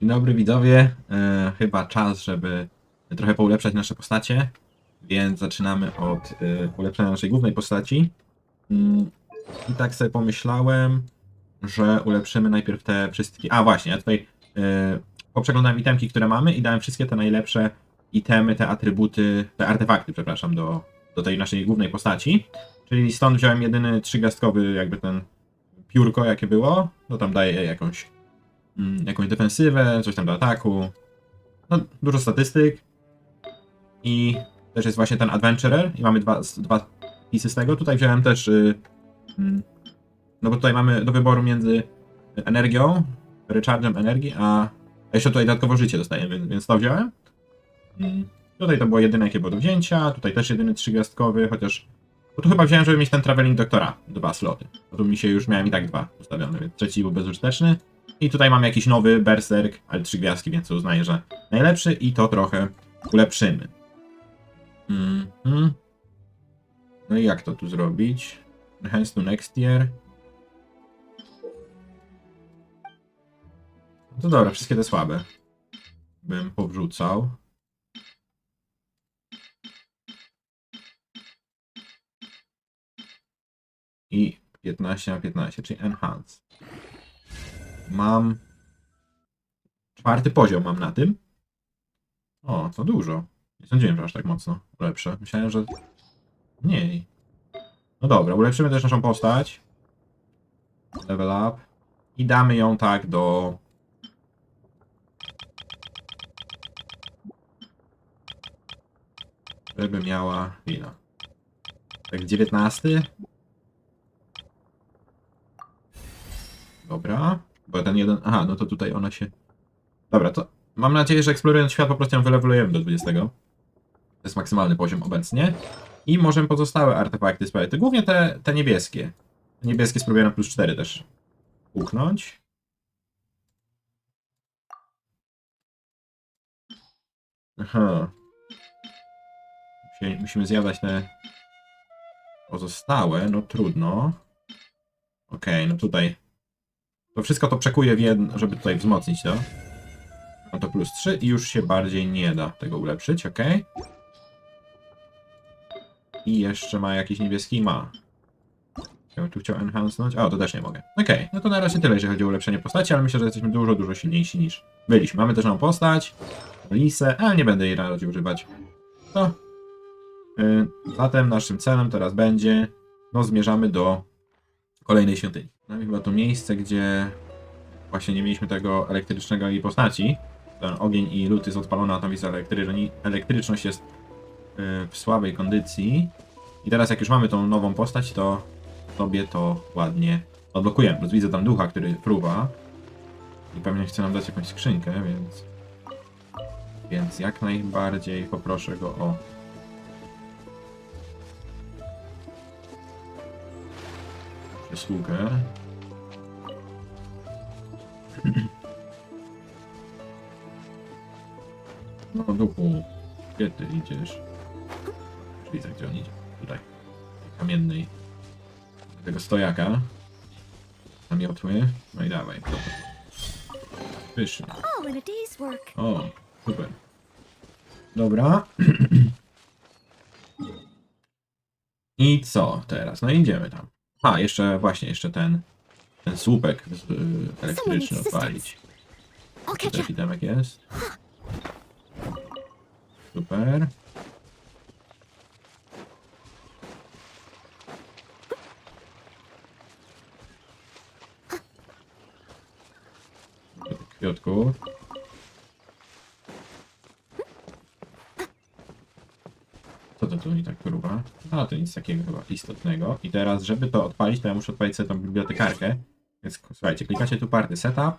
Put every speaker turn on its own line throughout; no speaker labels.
Dzień dobry widzowie. E, chyba czas, żeby trochę poulepszać nasze postacie, więc zaczynamy od e, ulepszenia naszej głównej postaci. Mm, I tak sobie pomyślałem, że ulepszymy najpierw te wszystkie. A właśnie, ja tutaj e, poprzeglądałem itemki, które mamy i dałem wszystkie te najlepsze itemy, te atrybuty, te artefakty, przepraszam, do, do tej naszej głównej postaci. Czyli stąd wziąłem jedyny trzygwiazdkowy, jakby ten piórko, jakie było. No tam daje jakąś jakąś defensywę, coś tam do ataku. No, dużo statystyk. I też jest właśnie ten Adventurer i mamy dwa, dwa pisy z tego. Tutaj wziąłem też, y, mm, no bo tutaj mamy do wyboru między energią, recharge'em energii, a jeszcze tutaj dodatkowo życie dostajemy, więc, to wziąłem. Mm, Tutaj to było jedyne, jakie było do wzięcia. Tutaj też jedyny trzygwiazdkowy, chociaż bo tu chyba wziąłem, żeby mieć ten Traveling Doktora, dwa sloty. Bo tu mi się już miałem i tak dwa ustawione, więc trzeci był bezużyteczny. I tutaj mam jakiś nowy Berserk, ale trzy gwiazdki, więc uznaję, że najlepszy i to trochę ulepszymy. Mhm. No i jak to tu zrobić? Enhance to next year. No to dobra, wszystkie te słabe. Bym powrzucał. I 15 na 15, czyli enhance. Mam czwarty poziom mam na tym. O, to dużo. Nie sądziłem, że aż tak mocno ulepszę. Myślałem, że mniej. No dobra, ulepszymy też naszą postać. Level up. I damy ją tak do... Żeby miała... Ile? Tak 19? Dobra. Bo ten jeden. Aha, no to tutaj ona się. Dobra, to mam nadzieję, że eksplorując świat po prostu ją wylewelujemy do 20. To jest maksymalny poziom obecnie. I możemy pozostałe artefakty sprawiać. To głównie te, te niebieskie. Niebieskie spróbuję na plus 4 też uknąć. Aha. Musi- Musimy zjadać te pozostałe, no trudno. Okej, no tutaj to wszystko to przekuje w jedno, żeby tutaj wzmocnić to. No to plus 3 i już się bardziej nie da tego ulepszyć, ok? I jeszcze ma jakiś niebieski? Ma. Ja tu chciał enhancenąć. O, to też nie mogę. Okej, no to na razie tyle, jeżeli chodzi o ulepszenie postaci, ale myślę, że jesteśmy dużo, dużo silniejsi niż byliśmy. Mamy też nową postać, Lisę, ale nie będę jej na razie używać. To. Yy, zatem naszym celem teraz będzie, no zmierzamy do kolejnej świątyni. No i chyba to miejsce, gdzie właśnie nie mieliśmy tego elektrycznego jej postaci. Ten ogień i lód jest odpalony, a tam elektry- elektryczność jest yy, w słabej kondycji. I teraz jak już mamy tą nową postać, to sobie to ładnie odblokujemy. Plus widzę tam ducha, który fruwa. I pewnie chce nam dać jakąś skrzynkę, więc... Więc jak najbardziej poproszę go o przysługę. No duchu, gdzie ty idziesz? Czyli tak, gdzie on idzie? Tutaj. Tej Kamiennej. Tego stojaka. Namiotły. No i dawaj. Pysznie.
Work.
O, super. Dobra. I co teraz? No idziemy tam. A, jeszcze właśnie, jeszcze ten ten słupek z, y, elektryczny odpalić.
I'll catch
Tutaj
up.
widemek jest. Super. Kwiatków. Co to tu nie tak próba? A, to nic takiego chyba istotnego. I teraz, żeby to odpalić, to ja muszę odpalić sobie tą bibliotekarkę. Więc słuchajcie, klikacie tu party setup.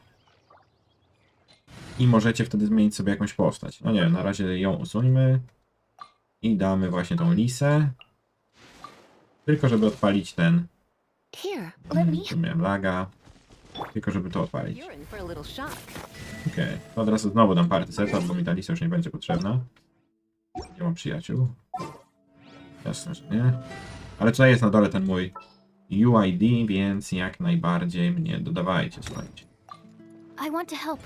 I możecie wtedy zmienić sobie jakąś postać. No nie wiem, na razie ją usuńmy. I damy właśnie tą lisę. Tylko żeby odpalić ten.
Me.
Tu miałem laga. Tylko żeby to odpalić. Okej, to od razu znowu dam party setup, bo mi ta lista już nie będzie potrzebna. Nie mam przyjaciół. Nie. Ale tutaj jest na dole ten mój UID, więc jak najbardziej mnie dodawajcie, słuchajcie.
I want to help.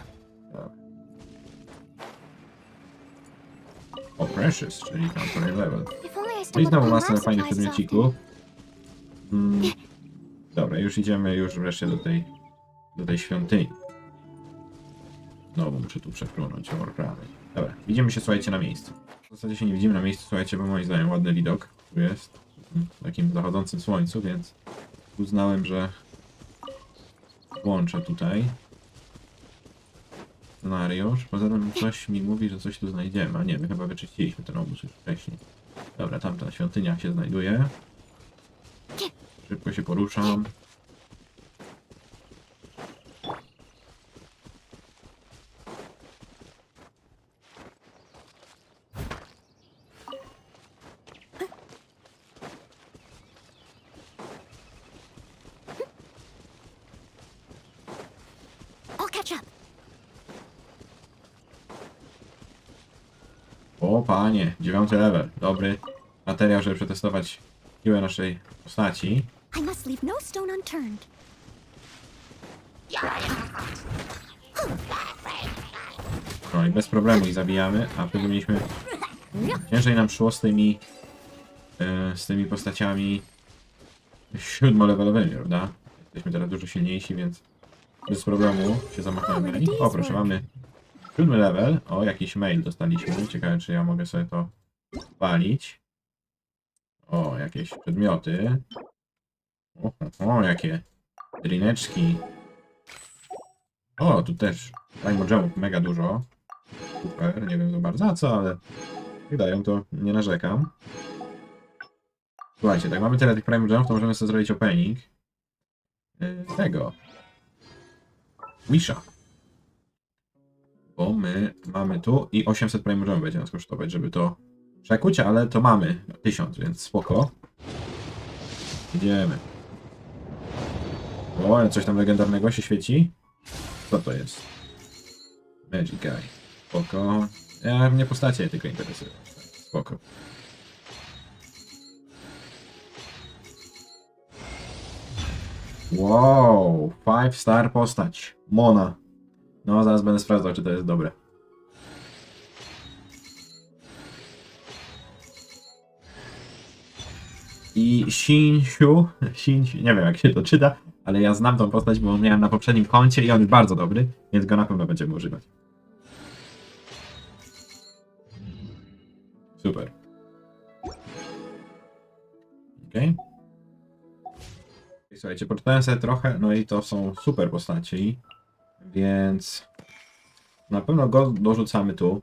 O, Precious, czyli Temporary Level. No i znowu
master
fajnych przedmiociku. Mm. Dobra, już idziemy już wreszcie do tej, do tej świątyni. No, bo muszę tu przepłynąć, o rany. Dobra, widzimy się, słuchajcie, na miejscu. W zasadzie się nie widzimy na miejscu, słuchajcie, bo moim zdaniem ładny widok tu jest. W takim zachodzącym słońcu, więc uznałem, że włączę tutaj scenariusz. Poza tym coś mi mówi, że coś tu znajdziemy, a nie, my chyba wyczyściliśmy ten obóz już wcześniej. Dobra, tamta świątynia się znajduje. Szybko się poruszam.
I'll catch up.
O panie, dziewiąty level. Dobry materiał, żeby przetestować siłę naszej postaci.
I must leave no stone unturned.
No i bez problemu ich zabijamy, a wtedy mieliśmy... Ciężej nam szło z tymi... e, z tymi postaciami siódmolevelowymi, prawda? Jesteśmy teraz dużo silniejsi, więc bez problemu się zamachamy. I o, proszę, mamy siódmy level. O, jakiś mail dostaliśmy. Ciekawe, czy ja mogę sobie to palić. O, jakieś przedmioty. O, o, o jakie drineczki. O, tu też Gemów mega dużo. Super, nie wiem za bardzo co, ale jak dają to nie narzekam. Słuchajcie, tak mamy tyle tych Prime Gemów, to możemy sobie zrobić opening yy, tego Wisha. Bo my mamy tu i 800 Prime Gemów będzie nas kosztować, żeby to przekuć, ale to mamy 1000, więc spoko. Idziemy. O, ale coś tam legendarnego się świeci. Co to jest? Magic Guy. Spoko. Ja mnie postacie tylko interesują. Spoko. Wow, five star postać. Mona. No, zaraz będę sprawdzał, czy to jest dobre. I Shinsiu, Shinsiu, nie wiem jak się to czyta, ale ja znam tą postać, bo miałem na poprzednim koncie i on jest bardzo dobry, więc go na pewno będziemy używać. Super. Okej. Słuchajcie, poczytałem sobie trochę, no i to są super postaci, więc na pewno go dorzucamy tu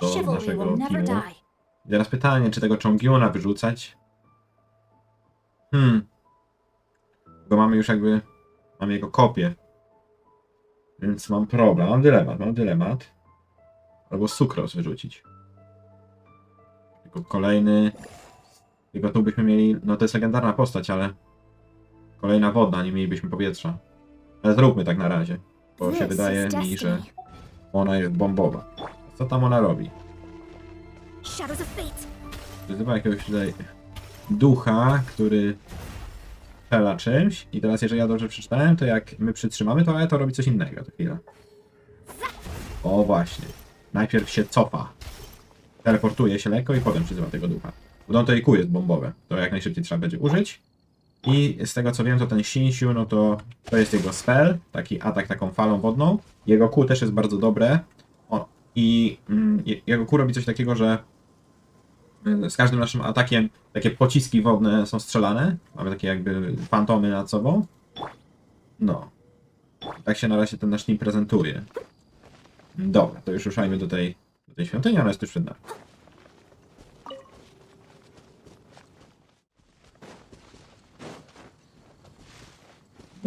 do naszego teamu. I teraz pytanie, czy tego Chongyuna wyrzucać? Hmm. Bo mamy już jakby, mamy jego kopię. Więc mam problem, mam dylemat, mam dylemat. Albo Sucros wyrzucić. Tylko kolejny... Tylko tu byśmy mieli, no to jest legendarna postać, ale... Kolejna woda, nie mielibyśmy powietrza. Ale zróbmy tak na razie. Bo się wydaje mi, że ona jest bombowa. Co tam ona robi? Wyzywa jakiegoś tutaj ducha, który strzela czymś. I teraz, jeżeli ja dobrze przeczytałem, to jak my przytrzymamy to, to robi coś innego. To chwila. O, właśnie. Najpierw się cofa. Teleportuje się lekko i potem przyzywa tego ducha. Bo to kół jest bombowe. To jak najszybciej trzeba będzie użyć. I z tego co wiem, to ten Shinsiu, no to to jest jego spell, taki atak taką falą wodną. Jego kół też jest bardzo dobre. O, I mm, je- jego kół robi coś takiego, że z każdym naszym atakiem takie pociski wodne są strzelane. Mamy takie jakby fantomy nad sobą. No. Tak się na razie ten nasz team prezentuje. Dobra, to już ruszajmy do tej, do tej świątyni, ona jest tuż przed nami.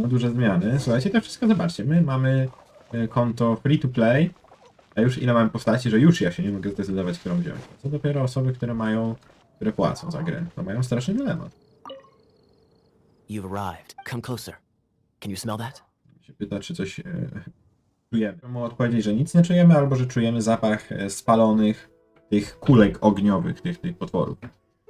No duże zmiany. Słuchajcie, to wszystko zobaczcie. My mamy y, konto free to play. A już ile mam postaci, że już ja się nie mogę zdecydować, którą wziąć. Co dopiero osoby, które mają, które płacą za grę. To mają straszny dylemat.
You've arrived. Come closer. Can you smell that?
Się pyta, czy coś e, czujemy. Mu odpowiedzieć, że nic nie czujemy, albo że czujemy zapach e, spalonych tych kulek ogniowych, tych, tych potworów.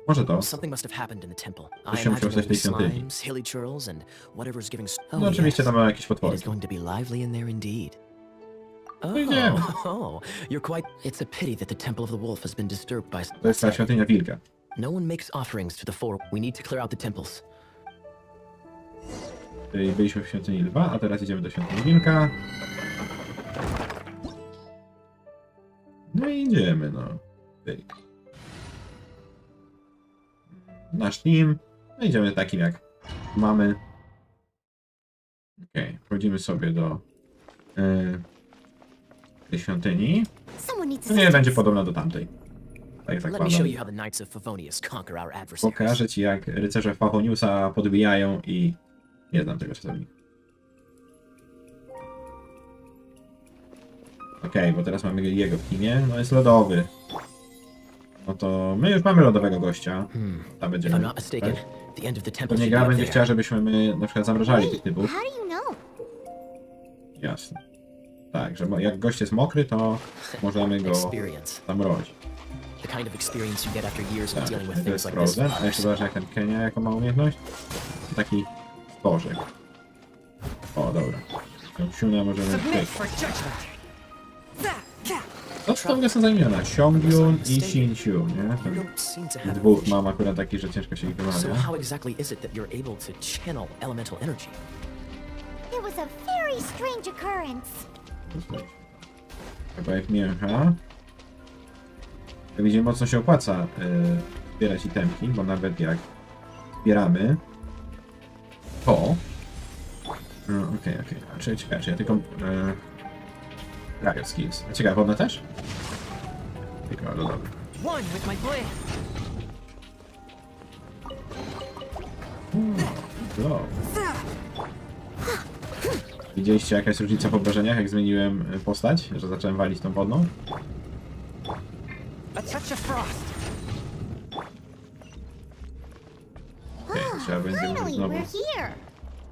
Może to.
Something must have happened in the temple. I
musiało
imagine
tej
will
świątyni.
slimes, hilly churls, and whatever's giving. s-
No
Oh,
oczywiście tam mają jakieś
It
potwory.
is going to be lively in there indeed. Oh,
idziemy.
oh, you're quite. It's a pity that the Temple of the Wolf has been disturbed by.
To jest ta świątynia wilka.
No one makes offerings to the four. We need to clear out the temples.
Czyli byliśmy w świątyni lwa, a teraz idziemy do świątyni wilka. No i idziemy, no. Pyk. Nasz team. No idziemy takim jak mamy. Okej, wchodzimy sobie do yy, tej świątyni. No nie będzie podobna do tamtej. Tak zakładam. Pokażę ci jak rycerze Fafoniusa podbijają i nie znam tego czasownika. Okej, bo teraz mamy jego w teamie, no jest lodowy. No to my już mamy lodowego gościa.
Hmm.
Tam będziemy. Pewnie gra będzie chciała, żebyśmy my na przykład zamrażali tych typów. Jasne. Tak, że mo- jak gość jest mokry, to możemy go zamrozić.
The kind of experience you get after years of
Tak,
dealing with
to
things
jest
like this.
Frozen, a jeszcze zobacz jak ten Kenia jako ma umiejętność. Taki stożek. O, dobra. Tą Siuna możemy... To w ogóle są zamienione. Xiongbyun i Xinqiu, nie? Ten dwóch mam akurat taki, że ciężko się ich
So
wymawia.
how exactly is it that you're able to channel elemental energy?
It was a very strange occurrence.
Chyba jak mięcha. Jak widzimy, mocno się opłaca y, zbierać itemki, bo nawet jak zbieramy to... No, Okej, okej. Czy Czekaj, czy ja tylko... Y, Riot Skills. A ciekawe, wodne też? Tylko, no dobra.
One.
No. Widzieliście jaka jest różnica w obrażeniach, jak zmieniłem y, postać? Że zacząłem walić tą wodną? Okej, trzeba będzie znowu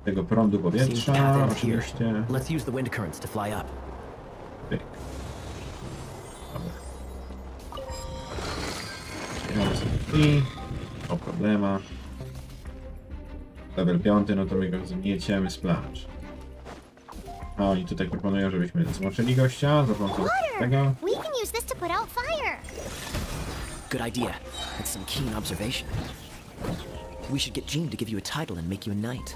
tego prądu powietrza, oczywiście.
Let's use the wind currents to fly up.
I o problema. Level 5, no to my go zmieciemy splash. A oni tutaj proponują, żebyśmy zmoczyli gościa za pomocą tego.
We can use this to put out fire.
Good idea. That's some keen observation. We should get Jean to give you a title and make you a knight.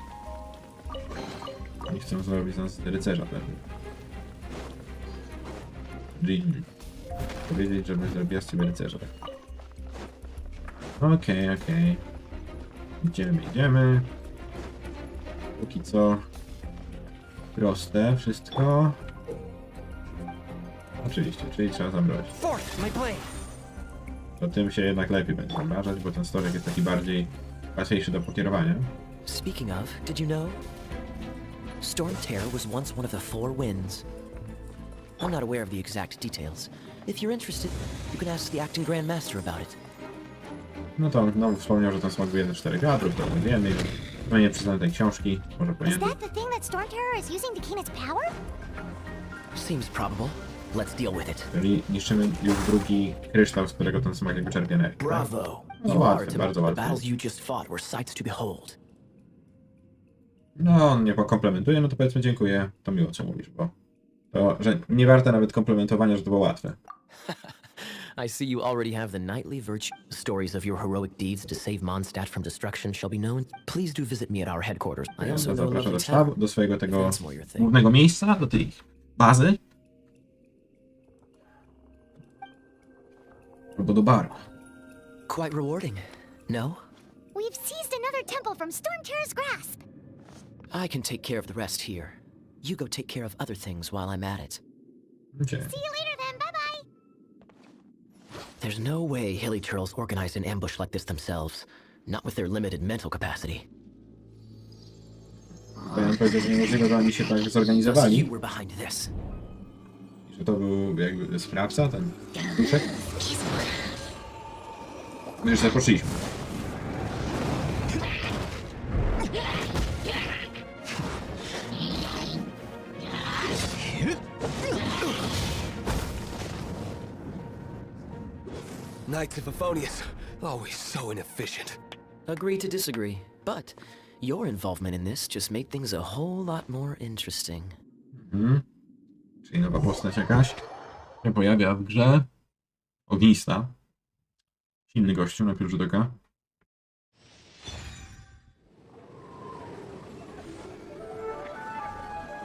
Oni chcą zrobić z nas rycerza pewnie. Jean. Powiedzieć, żeby zrobiła z ciebie rycerza. Okej, okej. Idziemy, idziemy. Póki co proste wszystko. Oczywiście, czyli trzeba zamrozić. To tym się jednak lepiej będzie zamrażać, bo ten storek jest taki bardziej łatwiejszy do pokierowania.
Speaking of, did you know? Storm Terror was once one of the four winds. I'm not aware of the exact details. If you're interested, you can ask the acting Grand Master about it.
No to no, wspomniał, że ten smog był jeden z czterech wiatrów, to wiemy. No nie przeczytałem tej książki, może
Is
powinien.
that the thing that Storm Terror is using to gain its power?
Seems probable. Let's deal with it.
Czyli niszczymy już drugi kryształ, z którego ten smog jakby czerpie energię.
Bravo.
No łatwe, bardzo
The
łatwe.
battles you just fought were sights to behold.
No, on mnie pokomplementuje, no to powiedzmy dziękuję. To miło, co mówisz, bo to, że nie warte nawet komplementowania, że to było łatwe.
I see you already have the knightly virtue. Stories of your heroic deeds to save Mondstadt from destruction shall be known. Please do visit me at our headquarters. I also
To
know a
zapraszam do
lovely
sztabu,
town.
do swojego tego
That's more your thing.
głównego miejsca, do tej bazy. Albo do baru.
Quite rewarding. No?
We've seized another temple from Storm Terror's grasp.
I can take care of the rest here. You go take care of other things while I'm at it.
Okay.
See you later then. Bye bye.
There's no way Hilly Turtles organized an ambush like this themselves. Not with their limited mental capacity.
Powiedzieć, że niemożliwe, że oni się tak
you
zorganizowali,
were behind this.
że to był jakby sprawca, ten duszek. My już tak
Knights of Favonius. Always so inefficient.
Agree to disagree. But your involvement in this just made things a whole lot more interesting.
Czyli nowa postać jakaś się pojawia w grze. Ognista. Silny gościu na pierwszy rzut oka.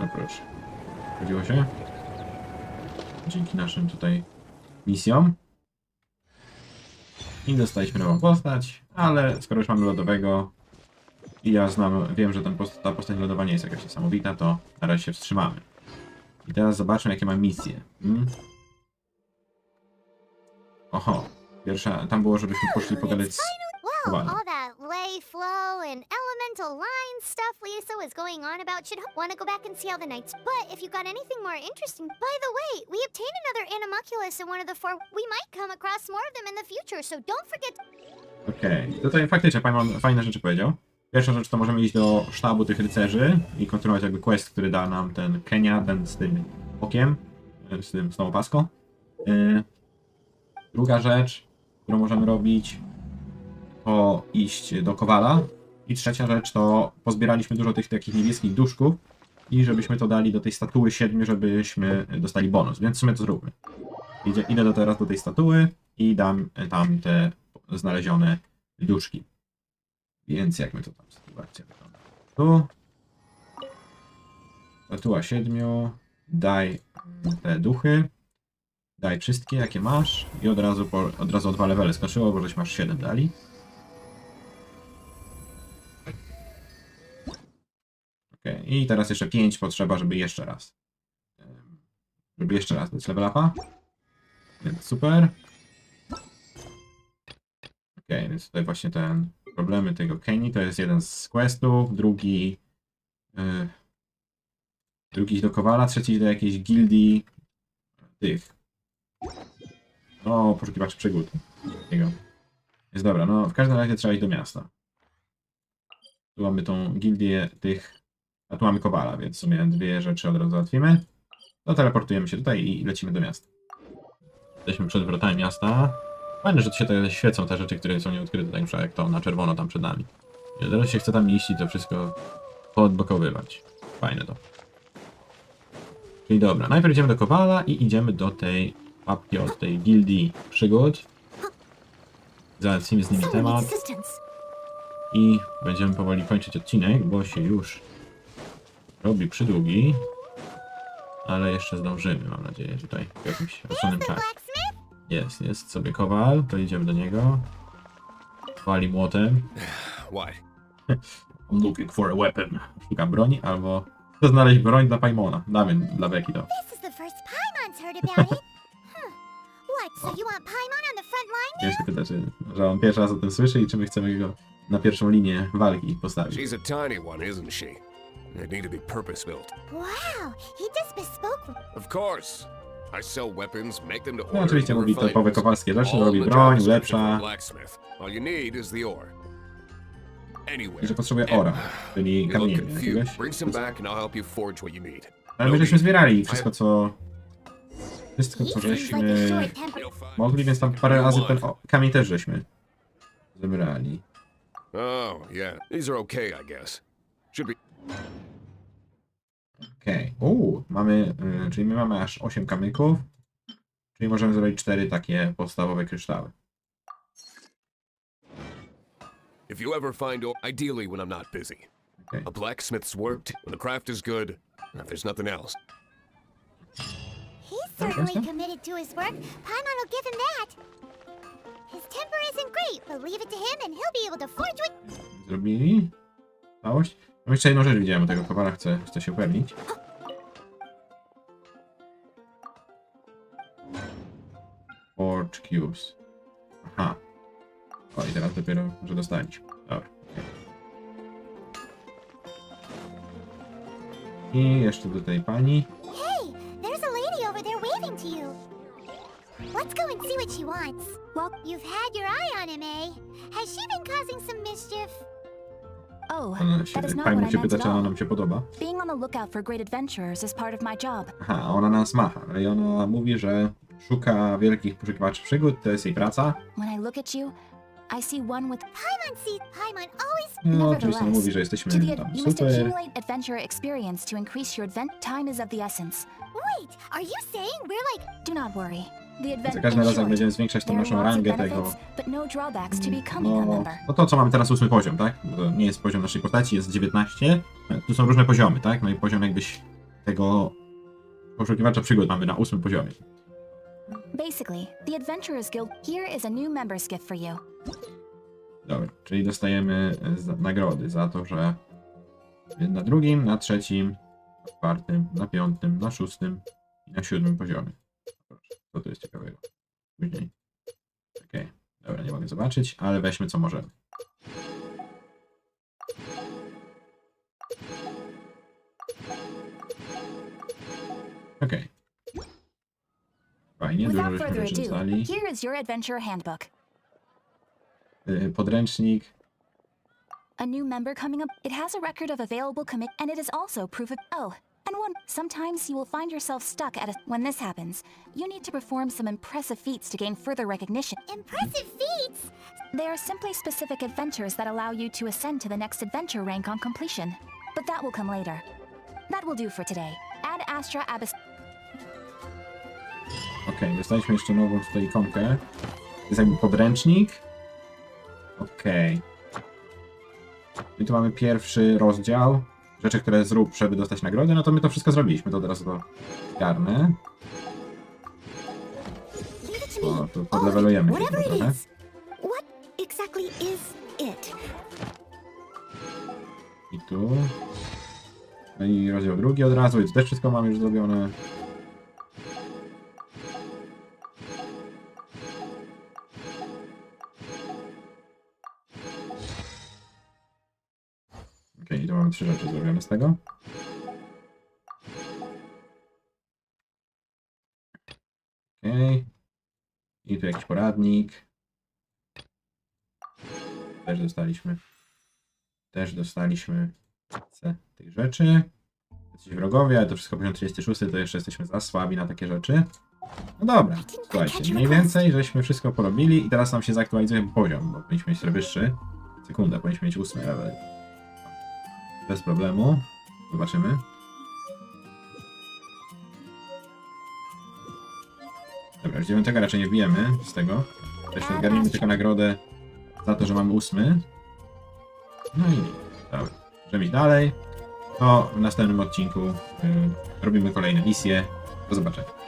No proszę. Chodziło się? Dzięki naszym tutaj misjom. I dostaliśmy nową postać, ale skoro już mamy lodowego i ja znam, wiem, że ten post ta postać lodowa nie jest jakaś niesamowita, to na razie się wstrzymamy. I teraz zobaczmy, jakie ma misje. Hmm? Oho, pierwsza, tam było, żebyśmy poszli pogadać z... Wow.
All stuff Lisa was going on about want to go back and see how the nights. But if got anything more interesting, by the way, we obtained another animalculus in one of the four. We might come across more of them in the future, so don't forget.
Okej, tutaj faktycznie Paimon fajne rzeczy powiedział. Pierwsza rzecz to możemy iść do sztabu tych rycerzy i kontynuować jakby quest, który da nam ten Kenia, ten z tym okiem, e, z tym z tą opaską. E, Druga rzecz, którą możemy robić, to iść do Kowala. I trzecia rzecz to pozbieraliśmy dużo tych takich niebieskich duszków i żebyśmy to dali do tej statuły siedmiu, żebyśmy dostali bonus, więc w sumie to zróbmy. Idzie, idę do teraz do tej statuły i dam tam te znalezione duszki. Więc jak my to tam zobaczcie. wygląda. Tu. Statua siedmiu. Daj te duchy. Daj wszystkie, jakie masz. I od razu, po, od razu o dwa levely skoczyło, bo żeś masz 7 dali. Ok, i teraz jeszcze 5 potrzeba, żeby jeszcze raz. Żeby jeszcze raz dać level upa. Więc super. Okej, więc tutaj właśnie ten problemy tego Kenny to jest jeden z questów, drugi yy, drugi do Kowala, trzeci do jakiejś gildii tych no, poszukiwaczy przygód. Takiego. Jest dobra, no w każdym razie trzeba iść do miasta. Tu mamy tą gildię tych, a tu mamy Kowala, więc w sumie dwie rzeczy od razu załatwimy. No teleportujemy się tutaj i lecimy do miasta. Jesteśmy przed wrotami miasta. Fajne, że tu się te świecą te rzeczy, które są nieodkryte, tak jak to na czerwono tam przed nami. I teraz się chce tam iść i to wszystko poodblokowywać. Fajne to. Czyli dobra, najpierw idziemy do Kowala i idziemy do tej papki od tej gildii przygód. Załatwimy z nimi temat i będziemy powoli kończyć odcinek, bo się już robi przydługi. Ale jeszcze zdążymy, mam nadzieję, tutaj w jakimś rozsądnym czasie. Jest, jest sobie kowal, to idziemy do niego. Wali młotem.
Why?
I'm looking for a weapon. Szukam broni, albo chcę znaleźć broń dla Paimona. Damy dla Beki to. Się pyta, czy, że on pierwszy raz o tym słyszy i czy my chcemy go na pierwszą linię walki postawić.
She's a tiny one, isn't she? They need to be purpose built.
Wow, he just bespoke.
Of course. I sell weapons, make them to
No
order.
oczywiście
and
mówi typowe
them.
kowalskie rzeczy,
All
robi broń, ulepsza.
All you need is the ore. Anyway.
i że potrzebuje ora, czyli kamienia jakiegoś.
Bring some back and I'll help you forge what you need.
Ale my żeśmy zbierali wszystko co... Wszystko co żeśmy mogli, więc tam parę razy ten o, kamień też żeśmy zebrali.
Oh, yeah. These are okay, I guess. Should be.
Okej. Uuu, mamy, y, czyli my mamy aż 8 kamyków. Czyli możemy zrobić 4 takie podstawowe kryształy.
If you ever find ore, ideally when I'm not busy. A blacksmith's worked when the craft is good, and if there's nothing else.
He's certainly committed to his work. Paimon will give him that. His temper isn't great, but leave it to him and he'll be able to forge what.
Zrobili? Całość? Jeszcze jedną rzecz widziałem tego kowala, chcę, chcę się upewnić. Forge Cubes. Aha. O, i teraz dopiero, że dostaliśmy. Dobra. I jeszcze do tej pani.
Hey, there's a lady there waving to you. Let's go and see what she wants. Well, you've had your eye on him, eh? Has she been causing some mischief?
Oh, that is not
pani
what I
się pyta, czy ona nam się podoba.
Being on the lookout for great adventurers is part of my job.
Aha, ona nas macha. I ona mówi, że szuka wielkich poszukiwaczy przygód, to jest jej praca.
When I look at you, I see one with.
Paimon sees Paimon always.
No, oczywiście mówi, że
To
jesteśmy
the
tam
you must
super.
accumulate adventure experience to increase your advent. Time is of the essence.
Wait, are you saying we're like.
Do not worry.
Za każdym razem, jak będziemy zwiększać tą naszą rangę tego...
no
No, no to co mamy teraz ósmy poziom, tak? Bo To nie jest poziom naszej postaci, jest 19. Tu są różne poziomy, tak? No i poziom jakbyś tego poszukiwacza przygód mamy na ósmym poziomie.
Basically, the Adventurers Guild here is a new member's gift for you.
Dobra, czyli dostajemy e, za, nagrody za to, że na drugim, na trzecim, na czwartym, na piątym, na szóstym i na siódmym poziomie. Co tu jest ciekawego? Później. Okej, dobra, nie mogę zobaczyć, ale weźmy co możemy. Okej. Fajnie, dużo żeśmy
handbook.
Y, Podręcznik,
A new member coming up. It has a record of available commit, and it is also proof of. Oh, and one. Sometimes you will find yourself stuck at a. When this happens, you need to perform some impressive feats to gain further recognition.
Impressive feats!
They are simply specific adventures that allow you to ascend to the next adventure rank on completion. But that will come later. That will do for today. Ad Astra Abyss.
Okej, dostaliśmy jeszcze nową tutaj ikonkę. To jest jakby podręcznik. Okej. I tu mamy pierwszy rozdział. Rzeczy, które zrób, żeby dostać nagrodę. No to my to wszystko zrobiliśmy. To to garnę.
Leave it to
O, tu podlewelujemy się trochę. I tu. No i rozdział drugi od razu. I tu też wszystko mamy już zrobione. Trzy rzeczy zrobione z tego. Okej. I tu jakiś poradnik. Też dostaliśmy. Też dostaliśmy C tych rzeczy. Jesteś wrogowie, ale to wszystko poziom 36, to jeszcze jesteśmy za słabi na takie rzeczy. No dobra, słuchajcie, mniej więcej żeśmy wszystko porobili i teraz nam się zaktualizuje poziom, bo powinniśmy mieć trochę wyższy. Sekunda, powinniśmy mieć ósmy level. Bez problemu. Zobaczymy. Dobra, już dziewiątego raczej nie wbijemy z tego. Jeszcze zgarnijmy tylko nagrodę za to, że mamy ósmy. No i dobra. Możemy iść dalej. To w następnym odcinku y, robimy kolejne misje. Do zobaczenia.